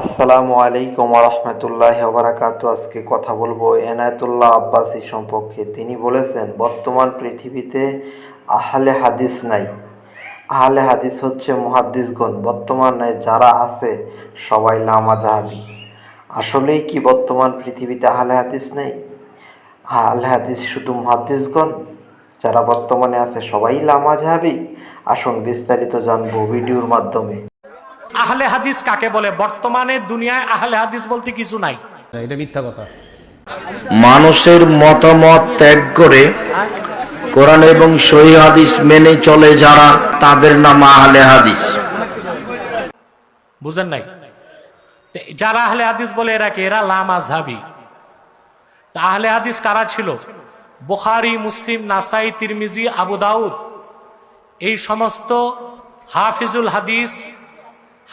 আসসালামু আলাইকুম রহমতুল্লাহ বারাকাত আজকে কথা বলব এনায়েতুল্লাহ আব্বাসী সম্পর্কে। তিনি বলেছেন, বর্তমান পৃথিবীতে আহলে হাদিস নাই। আহলে হাদিস হচ্ছে মুহাদ্দিসগণ। বর্তমানে যারা আছে, সবাই লামা জাহাবি আসলেই কি বর্তমান পৃথিবীতে আহলে হাদিস নেই? আহলে হাদিস শুধু মুহাদ্দিসগণ? যারা বর্তমানে আছে, সবাই লামা জাহাবি আসুন বিস্তারিত জানব ভিডিওর মাধ্যমে। আহলে হাদিস কাকে বলে? বর্তমানে দুনিয়ায় আহলে হাদিস বলতে কিছু নাই। এটা মিথ্যা কথা। মানুষের মতামত ত্যাগ করে কোরআন এবং সহি হাদিস মেনে চলে যারা তাদের নাম আহলে হাদিস। বুঝেন নাই? যারা আহলে হাদিস বলে এরা কে? এরা লামাজহাবি তা আহলে হাদিস কারা ছিল? বুখারি মুসলিম নাসাই তিরমিজি আবু দাউদ। এই সমস্ত হাফিজুল হাদিস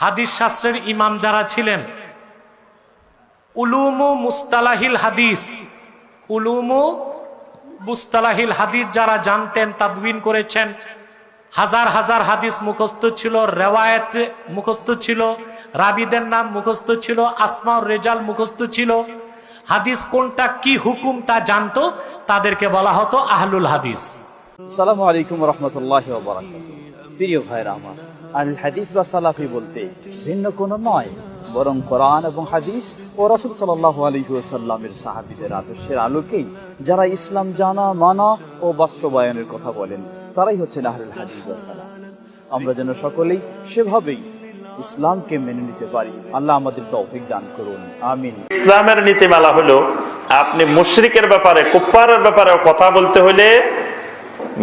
হাদিস শাস্ত্রের ইমাম যারা ছিলেন, উলুমু মুস্তালাহিল হাদিস, উলুমু মুস্তালাহিল হাদিস যারা জানতেন, তাদবিন করেছেন, হাজার হাজার হাদিস মুখস্থ ছিল, রেওয়ায়ত মুখস্থ ছিল, রাবিদের নাম মুখস্থ ছিল আসমা রেজাল মুখস্থ ছিল। হাদিস কোনটা, কি হুকুম তা জানতো, তাদেরকে বলা হতো আহলুল হাদিস। সালামু আলাইকুম রহমতুল্লাহ প্রিয় ভাইরা আমার। আল হাদিস বা সালাফি বলতে ভিন্ন কোনো নয়, বরং কোরআন এবং হাদিস ও সাল্লাহ আলহিউসাল্লামের সাহাবিদের আদর্শের আলোকেই যারা ইসলাম জানা, মানা ও বাস্তবায়নের কথা বলেন, তারাই হচ্ছেন আহরুল হাদিস বা সালাফ। আমরা যেন সকলেই সেভাবেই ইসলামকে মেনে নিতে পারি। আল্লাহ আমাদের তৌফিক দান করুন। আমিন। ইসলামের নীতিমালা হলো, আপনি মুশরিকের ব্যাপারে কুপ্পারের ব্যাপারে কথা বলতে হলে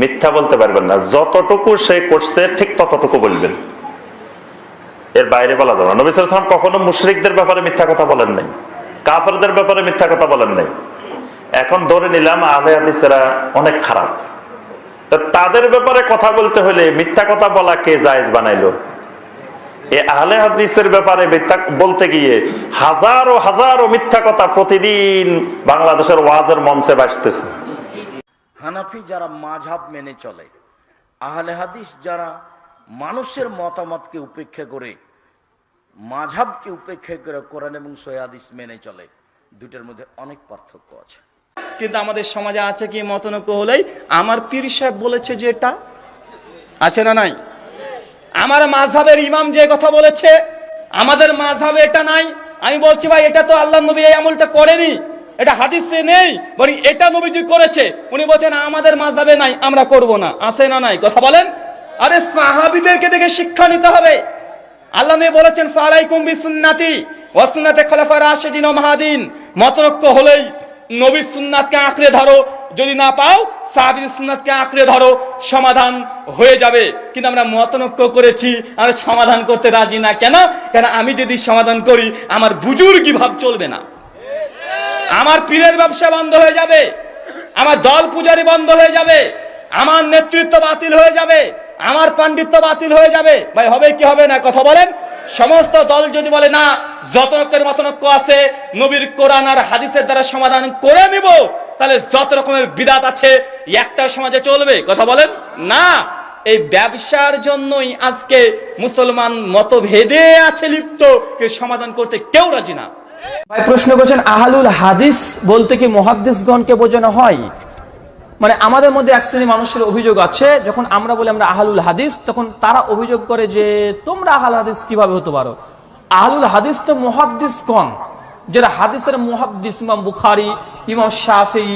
মিথ্যা বলতে পারবেন না। যতটুকু সে করছে, ঠিক ততটুকু বলবেন। এর বাইরে বলা যাবে নবী সালাম কখনো মুশরিকদের ব্যাপারে মিথ্যা কথা বলেন নাই। কাফেরদের ব্যাপারে মিথ্যা কথা বলেন নাই। এখন ধরে নিলাম আলে হাদিসেরা অনেক খারাপ। তাদের ব্যাপারে কথা বলতে হলে মিথ্যা কথা বলা কে জায়েজ বানাইলো? এ আহলে হাদিসের ব্যাপারে মিথ্যা বলতে গিয়ে হাজারো হাজারো মিথ্যা কথা প্রতিদিন বাংলাদেশের ওয়াজের মঞ্চে বাসতেছে হানাফি যারা মাঝাব মেনে চলে, আহলে হাদিস যারা মানুষের মতামতকে উপেক্ষা করে মাঝাবকে উপেক্ষা করে কোরআন এবং সৈয়াদিস মেনে চলে দুটার মধ্যে অনেক পার্থক্য আছে। কিন্তু আমাদের সমাজে আছে কি মতনৈক্য হলেই? আমার পীর সাহেব বলেছে যে এটা আছে না নাই? আমার মাঝহাবের ইমাম যে কথা বলেছে, আমাদের মাঝহাবে এটা নাই? আমি বলছি ভাই, এটা তো আল্লাহ নবী এই আমলটা করেনি। এটা হাদিসে নেই বরং এটা নবীজি করেছে। উনি বলছেন, আমাদের মাঝহাবে নাই, আমরা করব না। আছে না নাই? কথা বলেন। আরে সাহাবিদেরকে দেখে শিক্ষা নিতে হবে। আল্লাহ নবী বলেছেন, ফালাইকুম বিসুন্নাতি ওয়াসুন্নাতে খলিফা রাশিদিন ও মাহাদিন। মতনৈক্য হলেই নবী সুন্নাতকে আঁকড়ে ধরো। যদি না পাও সাহাবির সুন্নাতকে আঁকড়ে ধরো। সমাধান হয়ে যাবে। কিন্তু আমরা মতনৈক্য করেছি আমরা সমাধান করতে রাজি না। কেন? কেন আমি যদি সমাধান করি, আমার বুজুর্গি ভাব চলবে না। আমার পীরের ব্যবসা বন্ধ হয়ে যাবে, আমার দল পূজারি বন্ধ হয়ে যাবে, আমার নেতৃত্ব বাতিল হয়ে যাবে, আমার পাণ্ডিত্য বাতিল হয়ে যাবে। ভাই, হবে কি হবে না? কথা বলেন। সমস্ত দল যদি বলে, না যত রকমের মতনৈক্য আছে, নবীর কোরআন আর হাদিসের দ্বারা সমাধান করে নিব, তাহলে যত রকমের বিদাত আছে, একটা সমাজে চলবে। কথা বলেন। না, এই ব্যবসার জন্যই আজকে মুসলমান মতভেদে আছে লিপ্ত সমাধান করতে কেউ রাজি না। ভাই প্রশ্ন করছেন, আহালুল হাদিস বলতে কি মহাদ্দিসগণকে বোঝানো হয়? মানে আমাদের মধ্যে এক শ্রেণি মানুষের অভিযোগ আছে, যখন আমরা বলি আমরা আহালুল হাদিস, তখন তারা অভিযোগ করে যে তোমরা আহাল হাদিস কীভাবে হতে পারো? আহালুল হাদিস তো মহাদ্দিসগণ যেটা হাদিসের মুহাদ্দিস, ইমাম বুখারি, ইমাম শাফি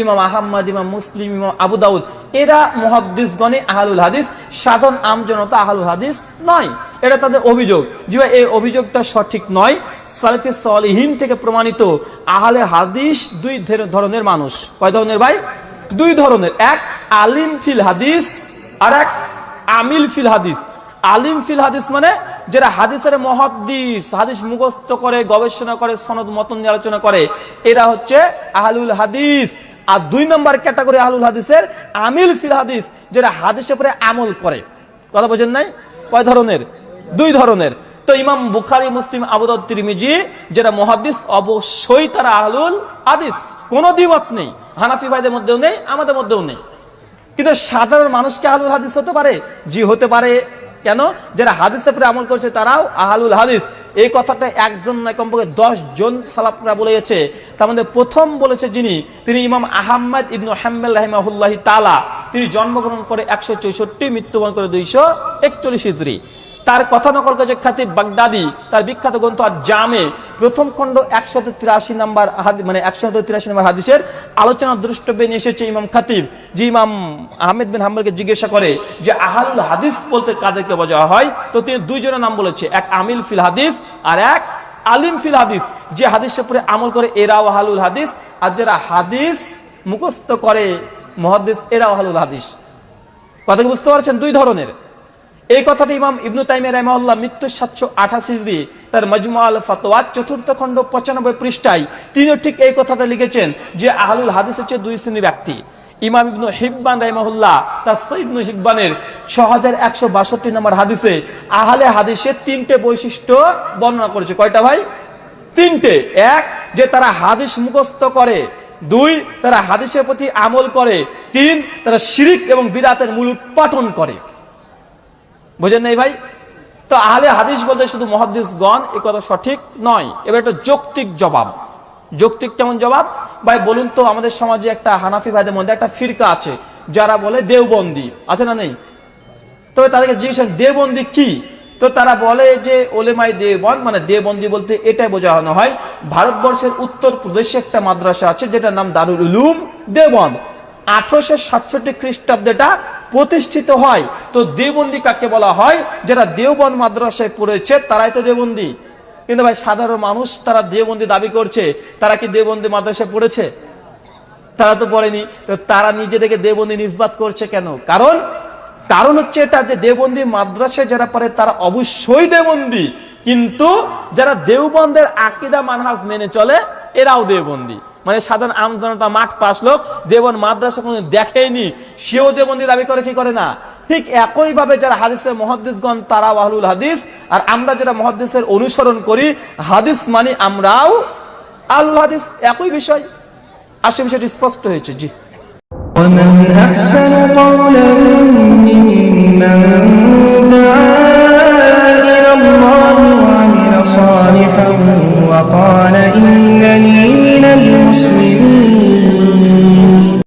ইমাম আহম্মদ, ইমাম মুসলিম, ইমাম আবু দাউদ, এরা মুহাদ্দিসগণে আহালুল হাদিস। সাধারণ আমজনতা আহালুল হাদিস নয়। এটা তাদের অভিযোগ। যে ভাই, এই অভিযোগটা সঠিক নয়। সালেফে সলিহীন থেকে প্রমাণিত আহলে হাদিস দুই ধের- ধরনের মানুষ। কয় ধরনের ভাই? দুই ধরনের। এক আলিম ফিল হাদিস আর এক আমিল ফিল হাদিস। আলিম ফিল হাদিস মানে যারা হাদিসের মহাদিস হাদিস মুখস্থ করে গবেষণা করে সনদ মতন আলোচনা করে এরা হচ্ছে আহলুল হাদিস। আর দুই নম্বর ক্যাটাগরি আহলুল হাদিসের আমিল ফিল হাদিস যারা হাদিসের উপরে আমল করে। কথা বোঝেন নাই? কয় ধরনের? দুই ধরনের। তো ইমাম বুখারি, মুসলিম আবুদ তিরমিজি যারা মহাদিস অবশ্যই তারা আহলুল হাদিস। কোনো দ্বিমত নেই। হানাফি ভাইদের মধ্যেও নেই, আমাদের মধ্যেও নেই। কিন্তু সাধারণ মানুষকে আহলুল হাদিস হতে পারে? জি, হতে পারে। কেন? যারা হাদিসের আমল করছে, তারাও আহলুল হাদিস। এই কথাটা একজন নয়, কমপক্ষে দশ জন সালাফরা বলেছে। তার মধ্যে প্রথম বলেছে যিনি, তিনি ইমাম আহম্মদ ইবনু হাম্মেল রাহিমাহুল্লাহ তালা তিনি জন্মগ্রহণ করে একশো চৌষট্টি, মৃত্যুবরণ করে দুইশো একচল্লিশ হিজড়ি তার কথা নকল করেছে খাতিব বাগদাদি, তার বিখ্যাত গ্রন্থ আর জামে, প্রথম খণ্ড একশত তিরাশি নাম্বার মানে একশত তিরাশি নাম্বার হাদিসের আলোচনা দ্রষ্টব্যে নিয়ে এসেছে ইমাম খাতিব, যে ইমাম আহমেদ বিন হাম্বলকে জিজ্ঞাসা করে যে আহালুল হাদিস বলতে কাদেরকে বোঝা হয়? তো তিনি দুইজনের নাম বলেছে, এক আমিল ফিল হাদিস আর এক আলিম ফিল হাদিস। যে হাদিসের উপরে আমল করে এরাও আহালুল হাদিস, আর যারা হাদিস মুখস্থ করে মহাদিস এরাও আহালুল হাদিস। কথা বুঝতে পারছেন? দুই ধরনের। এই কথাটি ইমাম ইবনু তাইমিয়া রহমাউল্লাহ মৃত্যু সাতশো আঠাশি হিজড়ি, তার মজমু আল ফতোয়া, চতুর্থ খণ্ড পঁচানব্বই পৃষ্ঠায় তিনিও ঠিক এই কথাটা লিখেছেন যে আহলুল হাদিস হচ্ছে দুই শ্রেণির ব্যক্তি। ইমাম ইবনু হিব্বান রাহিমাহুল্লাহ, তার সৈবনু হিব্বানের ছ হাজার একশো বাষট্টি নম্বর হাদিসে আহলে হাদিসের তিনটে বৈশিষ্ট্য বর্ণনা করেছে। কয়টা ভাই? তিনটে। এক, যে তারা হাদিস মুখস্থ করে। দুই, তারা হাদিসের প্রতি আমল করে। তিন, তারা শিরিক এবং বিরাতের মূল উৎপাটন করে। বুঝেন নাই ভাই? তো আহলে হাদিস বলতে শুধু মহাদিসগণ এ কথা সঠিক নয়। এবার একটা যৌক্তিক জবাব। যৌক্তিক কেমন জবাব? ভাই, বলুন তো আমাদের সমাজে একটা হানাফি ভাইদের মধ্যে একটা ফিরকা আছে, যারা বলে দেওবন্দি। আছে না নেই? তবে তাদেরকে জিজ্ঞেস দেওবন্দি কি? তো তারা বলে যে, ওলেমাই দেবন মানে দেবন্দি বলতে এটাই বোঝানো হয়, ভারতবর্ষের উত্তর প্রদেশে একটা মাদ্রাসা আছে, যেটার নাম দারুল উলুম দেবন আঠারোশো সাতষট্টি খ্রিস্টাব্দেটা প্রতিষ্ঠিত হয়, তো দেবন্দি কাকে বলা হয়? যারা দেওবন মাদ্রাসায় পড়েছে, তারাই তো দেবন্দি কিন্তু ভাই, সাধারণ মানুষ, তারা দেবন্দি দাবি করছে, তারা কি দেবন্দি মাদ্রাসায় পড়েছে? তারা তো পড়েনি। তো তারা নিজেদেরকে দেবন্দি নিষ্পাত করছে কেন? কারণ কারণ হচ্ছে এটা যে দেবন্দি মাদ্রাসায় যারা পড়ে, তারা অবশ্যই দেবন্দি কিন্তু যারা দেওবন্দের আকিদা মানহাজ মেনে চলে, এরাও দেবন্দি মানে সাধারণ আমজনতা মাঠ পাশ লোক দেবন মাদ্রাসা কোনো দেখেনি সেও দেবন্দি দাবি করে কি করে না ঠিক একইভাবে যারা হাদিসের মহাদিসগণ তারা আহলুল হাদিস আর আমরা যারা মহাদিসের অনুসরণ করি হাদিস মানে আমরাও আলুল হাদিস একই বিষয় আসে বিষয়টি স্পষ্ট হয়েছে জি ومن أحسن قولا ممن دعا إلى الله وعمل صالحا وقال إنني من المسلمين